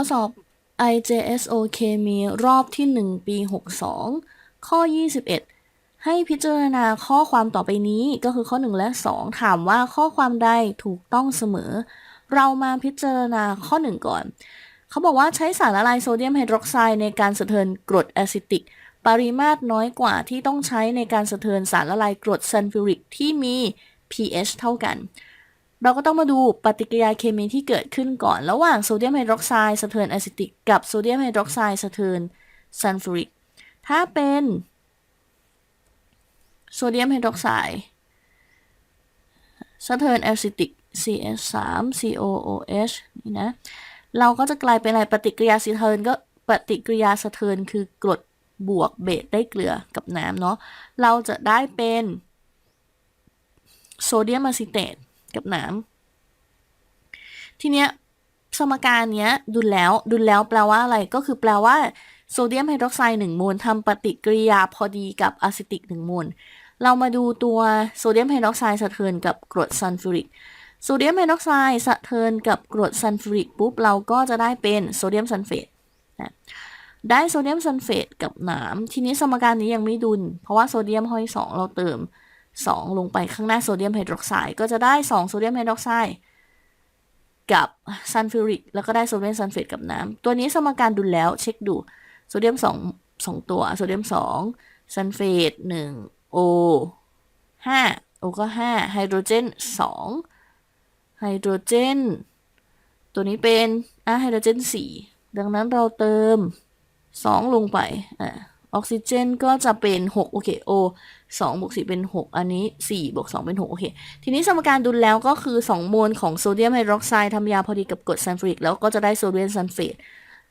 ข้อสอบ IJSO เคมีรอบที่ 1 ปี 62 ข้อ 21 ให้พิจารณาข้อความต่อไปนี้ก็คือข้อ 1 และ 2 ถามว่าข้อความใดถูกต้องเสมอ เรามาพิจารณาข้อ 1 ก่อน เขาบอกว่าใช้สารละลายโซเดียมไฮดรอกไซด์ในการสะเทินกรดแอซิติก ปริมาตรน้อยกว่าที่ต้องใช้ในการสะเทินสารละลายกรดซัลฟิวริกที่มี pH เท่ากัน เราก็ต้องมาดูปฏิกิริยาเคมีที่เกิดขึ้นก่อน ระหว่างโซเดียมไฮดรอกไซด์สะเทินแอซิติกกับโซเดียมไฮดรอกไซด์สะเทินซัลฟิวริก ถ้าเป็นโซเดียมไฮดรอกไซด์สะเทินแอซิติก CS3 COOH นี่นะ เราก็จะกลายเป็นอะไรปฏิกิริยาสะเทินก็ปฏิกิริยาสะเทินคือกรดบวกเบสได้เกลือกับน้ำเนาะ เราจะได้เป็นโซเดียมอะซิเตต กับน้ำทีเนี้ยสมการเนี้ยดุลแล้วดุลแล้วแปลว่าอะไรก็คือแปลว่าโซเดียมไฮดรอกไซด์หนึ่งโมลทำปฏิกิริยาพอดีกับอะซิติกหนึ่งโมลเรามาดูตัวโซเดียมไฮดรอกไซด์สะเทินกับกรดซัลฟิวริกโซเดียมไฮดรอกไซด์สะเทินกับกรดซัลฟิวริกปุ๊บเราก็จะได้เป็นโซเดียมซัลเฟตนะได้โซเดียมซัลเฟตกับน้ำทีนี้สมการนี้ยังไม่ดุล เพราะว่าโซเดียมห้อย2เราเติม 2 ลงไปข้างหน้าโซเดียมไฮดรอกไซด์ก็จะได้ 2 โซเดียมไฮดรอกไซด์กับซัลฟิวริกแล้วก็ได้โซเดียมซัลเฟตกับน้ำ ตัวนี้สมการดุลแล้วเช็คดูโซเดียม2 2 ตัวโซเดียม2ซัลเฟต1 O 5 O ก็5ไฮโดรเจน2ไฮโดรเจนตัวนี้เป็นอะไฮโดรเจน4ดังนั้นเราเติม 2 ลงไปอะ ออกซิเจนก็จะเป็น6โอเค O 2บวก4เป็น 6 อันนี้4บวก2เป็น6โอเค ทีนี้สมการดุลแล้วก็คือ2โมลของโซเดียมไฮดรอกไซด์ทำยาพอดีกับกรดซัลฟิวริก แล้วก็จะได้โซเดียมซัลเฟต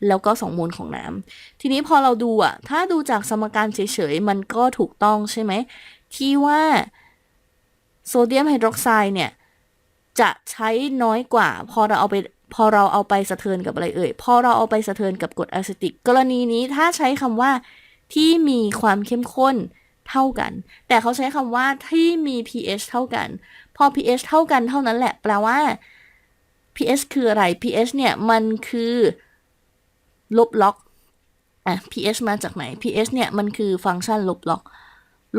แล้วก็2โมลของน้ำ ทีนี้พอเราดูอะถ้าดูจากสมการเฉยๆ มันก็ถูกต้องใช่ไหม ที่ว่าโซเดียมไฮดรอกไซด์เนี่ย จะใช้น้อยกว่า พอเราเอาไปพอเราเอาไปสะเทินกับอะไรเอ่ย พอเราเอาไปสะเทินกับกรดอะซิติก กรณีนี้ถ้าใช้คำว่า ที่มีความเข้มข้นเท่ากัน แต่เขาใช้คำว่าที่มี pH เท่ากัน พอ pH เท่ากันเท่านั้นแหละ แปลว่า pH คืออะไร pH เนี่ย มันคือลบล็อกอะ pH มาจากไหน pH เนี่ย มันคือฟังก์ชันลบล็อก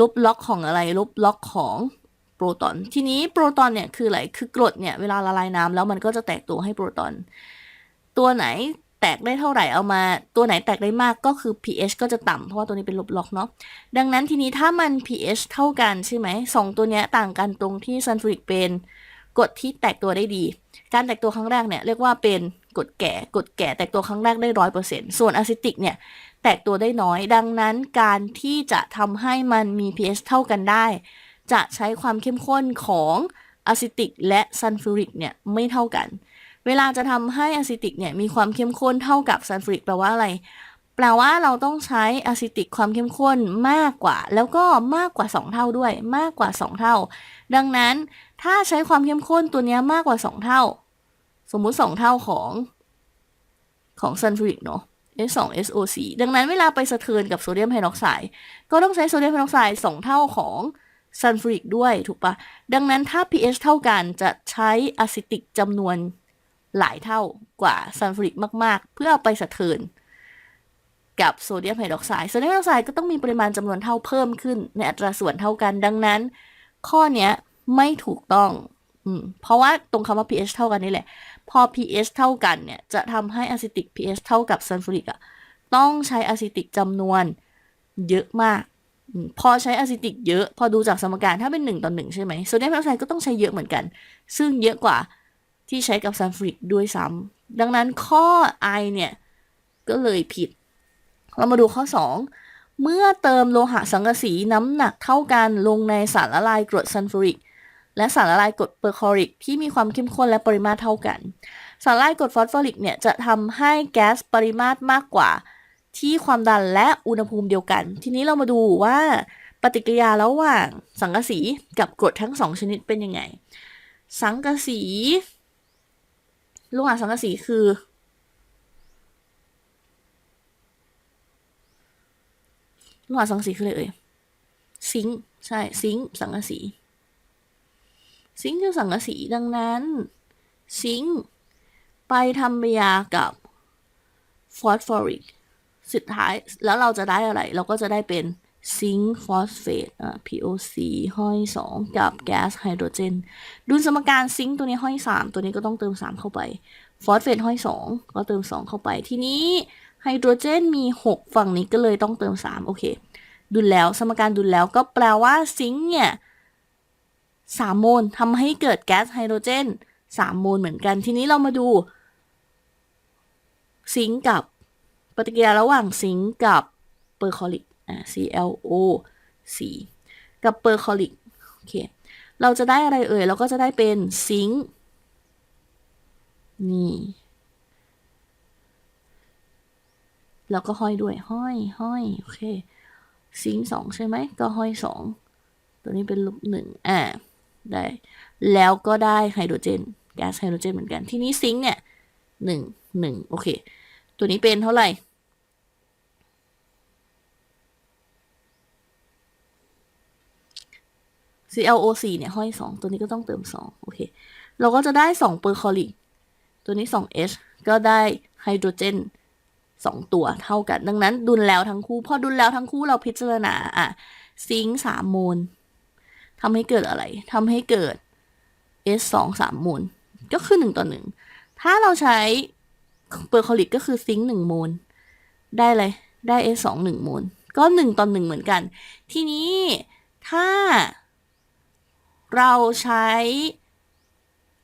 ลบล็อกของอะไร ลบล็อกของโปรตอน ทีนี้โปรตอนเนี่ยคืออะไร คือกรดเนี่ย เวลาละลายน้ำแล้วมันก็จะแตกตัวให้โปรตอน ตัวไหน แตกได้เท่าไหร่เอามา ตัวไหนแตกได้มากก็คือ pH ก็จะต่ำเพราะว่าตัวนี้เป็นลบล็อกเนาะดังนั้นทีนี้ถ้ามัน pH เท่ากันใช่ไหมสองตัวนี้ต่างกันตรงที่ซัลฟูริกเป็นกรดที่แตกตัวได้ดี การแตกตัวครั้งแรกเนี่ยเรียกว่าเป็นกรดแก่กรดแก่แตกตัวครั้งแรกได้ร้อยเปอร์เซ็นต์ส่วนอะซิติกเนี่ยแตกตัวได้น้อย ดังนั้นการที่จะทำให้มันมี pH เท่ากันได้ จะใช้ความเข้มข้นของอะซิติกและซัลฟูริกเนี่ยไม่เท่ากัน เวลาจะทำให้อะซิติกเนี่ยมีความเข้มข้นเท่ากับซัลฟูริกแปลว่าอะไร แปลว่าเราต้องใช้อะซิติกความเข้มข้นมากกว่า แล้วก็มากกว่า 2 เท่าด้วย มากกว่า 2 เท่า ดังนั้นถ้าใช้ความเข้มข้นตัวนี้มากกว่า 2 เท่า สมมุติ 2 เท่าของของซัลฟูริกเนาะ S2SO4 ดังนั้นเวลาไปสะเทือนกับโซเดียมไฮดรอกไซด์ก็ต้องใช้โซเดียมไฮดรอกไซด์2 เท่าของซัลฟูริกด้วยถูกปะดังนั้นถ้า pH เท่ากันจะใช้อะซิติกจำนวน หลายเท่ากว่าซัลฟูริกมาก ๆ เพื่ออไปสะเทือนกับโซเดียมไฮดรอกไซด์ โซเดียมไฮดรอกไซด์ก็ต้องมีปริมาณจำนวนเท่าเพิ่มขึ้น ในอัตราส่วนเท่ากัน ดังนั้น ข้อเนี้ยไม่ถูกต้องอืมเพราะว่าตรงคำว่า pH เท่ากันนี่แหละ พอ pH เท่ากันเนี่ยจะทำให้อะซิติก pH เท่ากับซัลฟูริกอะต้องใช้อะซิติกจำนวนเยอะมากอพอใช้อะซิติกเยอะ พอดูจากสมการถ้าเป็น 1 ต่อ 1 ใช่ไหมโซเดียมไฮดรอกไซด์ก็ต้องใช้เยอะเหมือนกัน ซึ่งเยอะกว่า ที่ใช้กับซัลฟูริกด้วยซ้ำดังนั้นข้อ I เนี่ย ก็เลยผิด เรามาดูข้อ 2 เมื่อเติมโลหะสังกะสีน้ำหนักเท่ากันลงในสารละลายกรดซัลฟูริก และสารละลายกรดเปอร์คอริก ที่มีความเข้มข้นและปริมาตรเท่ากัน สารละลายกรดฟอสฟอริกเนี่ยจะทำให้แก๊สปริมาตรมากกว่าที่ความดันและอุณหภูมิเดียวกัน ทีนี้เรามาดูว่าปฏิกิริยาระหว่างสังกะสีกับกรดทั้งสองชนิดเป็นยังไง สังกะสี โลหะสังกะสีคือโลหะสังกะสีคืออะไรเอ่ยซิงใช่ซิงสังกะสี ซิงคือสังกะสีดังนั้น ซิงไปทำปฏิกิริยากับฟอสฟอริกสุดท้ายแล้วเราจะได้อะไร เราก็จะได้เป็น ซิงค์ฟอสเฟตอะ POC ห้อย 2 กับแก๊สไฮโดรเจนดูสมการซิงค์ตัวนี้ห้อย 3 ตัวนี้ก็ต้องเติม 3 เข้าไป ฟอสเฟตห้อย 2 ก็เติม 2 เข้าไป ทีนี้ไฮโดรเจนมี 6 ฝั่งนี้ก็เลยต้องเติม 3 โอเค ดุลแล้ว สมการดุลแล้วก็แปลว่าซิงค์เนี่ย3โมลทำให้เกิดแก๊สไฮโดรเจน3โมลเหมือนกัน ทีนี้เรามาดู ซิงค์กับปฏิกิริยาระหว่างซิงค์กับเปอร์คอลิก อ่า ClO 4กับเปอร์คอลิกโอเค เราจะได้อะไรเอ่ย เราก็จะได้เป็นซิงค์นี่ แล้วก็ห้อยด้วย ห้อยห้อยโอเค ซิงค์สองใช่ไหม ก็ห้อยสอง ตัวนี้เป็นลบหนึ่งอ่า ได้ แล้วก็ได้ไฮโดรเจน แก๊สไฮโดรเจนเหมือนกัน ทีนี้ซิงค์เนี่ยหนึ่งหนึ่งโอเค ตัวนี้เป็นเท่าไหร่ ClO4 เนี่ยห้อย 2 ตัวนี้ก็ต้องเติม 2 โอเค เราก็จะได้2เปอร์คอลิกตัวนี้ 2H ก็ได้ไฮโดรเจน2 ตัวเท่ากัน ดังนั้นดุลแล้วทั้งคู่ พอดุลแล้วทั้งคู่เราพิจารณาอะซิงค์3โมลทำให้เกิดอะไรทำให้เกิด S2 3โมลก็คือ 1 ต่อ 1 ถ้าเราใช้เปอร์คอลิกก็คือซิงค์1โมลได้เลยได้ S2 1โมลก็ 1 ต่อ 1 เหมือนกัน ทีนี้ถ้า เราใช้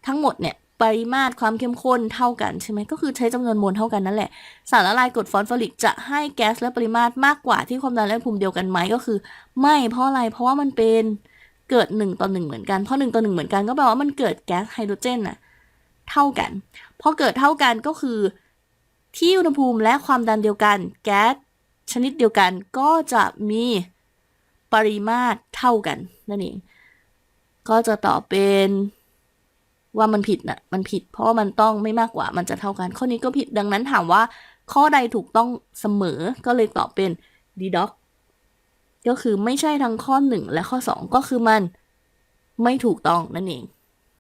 ทั้งหมดเนี่ยปริมาตรความเข้มข้นเท่ากันใช่ไหมก็คือใช้จำนวนมวลเท่ากันนั่นแหละ สารละลายกรดฟอสฟอริกจะให้แก๊สและปริมาตรมากกว่าที่ความดันและอุณหภูมิเดียวกันไหมก็คือ ไม่เพราะอะไรเพราะว่ามันเป็นเกิด1ต่อ1เหมือนกันเพราะ1ต่อ1เหมือนกันก็แปลว่ามันเกิดแก๊สไฮโดรเจนน่ะเท่ากันพอเกิดเท่ากันก็คือ ที่อุณหภูมิและความดันเดียวกันแก๊สชนิดเดียวกันก็จะมีปริมาตรเท่ากันนั่นเอง ก็จะตอบเป็นว่ามันผิดนะมันผิด เพราะมันต้องไม่มากกว่า มันจะเท่ากัน ข้อนี้ก็ผิด ดังนั้นถามว่า ข้อใดถูกต้องเสมอ ก็เลยตอบเป็นดีด็อกก็คือไม่ใช่ทั้งข้อ 1 และข้อ 2 ก็คือมันไม่ถูกต้องนั่นเอง